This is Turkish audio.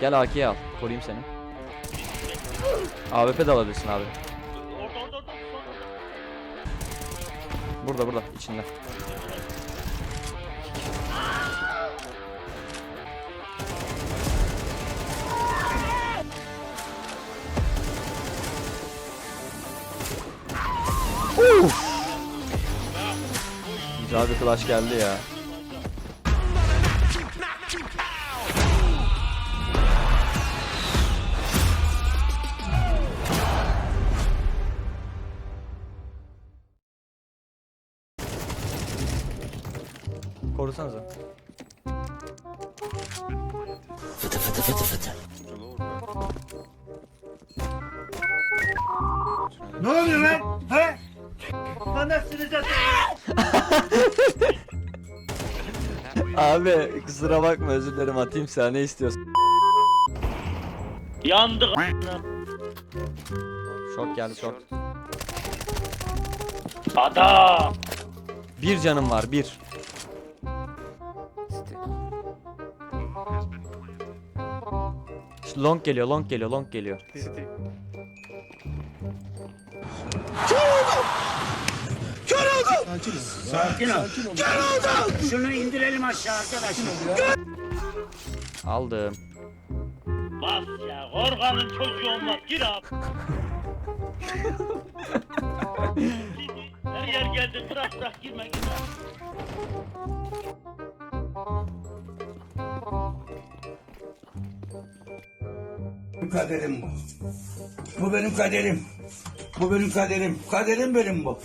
Gel AK'yi al. Koruyayım seni. AWP de alabilirsin abi. Orada orada. Burada burada içinde. Uf! Güzel bir flash geldi ya. Korusanıza. Ne oluyor lan? He? Anasını. Abi kusura bakma özür dilerim atayım sana ne istiyorsun? Yandık. Şok geldi şok. Adam. Bir canım var bir. Long geliyor long geliyor long geliyor. Sakin ol. Şunu indirelim aşağı arkadaşlar. Aldım. Bas ya. Organın çocuğu olmaz. Gir abi. Her yer geldi. Bırak bırak girme girme. Benim kaderim bu. Bu benim kaderim. Bu benim kaderim. Kaderim benim bu.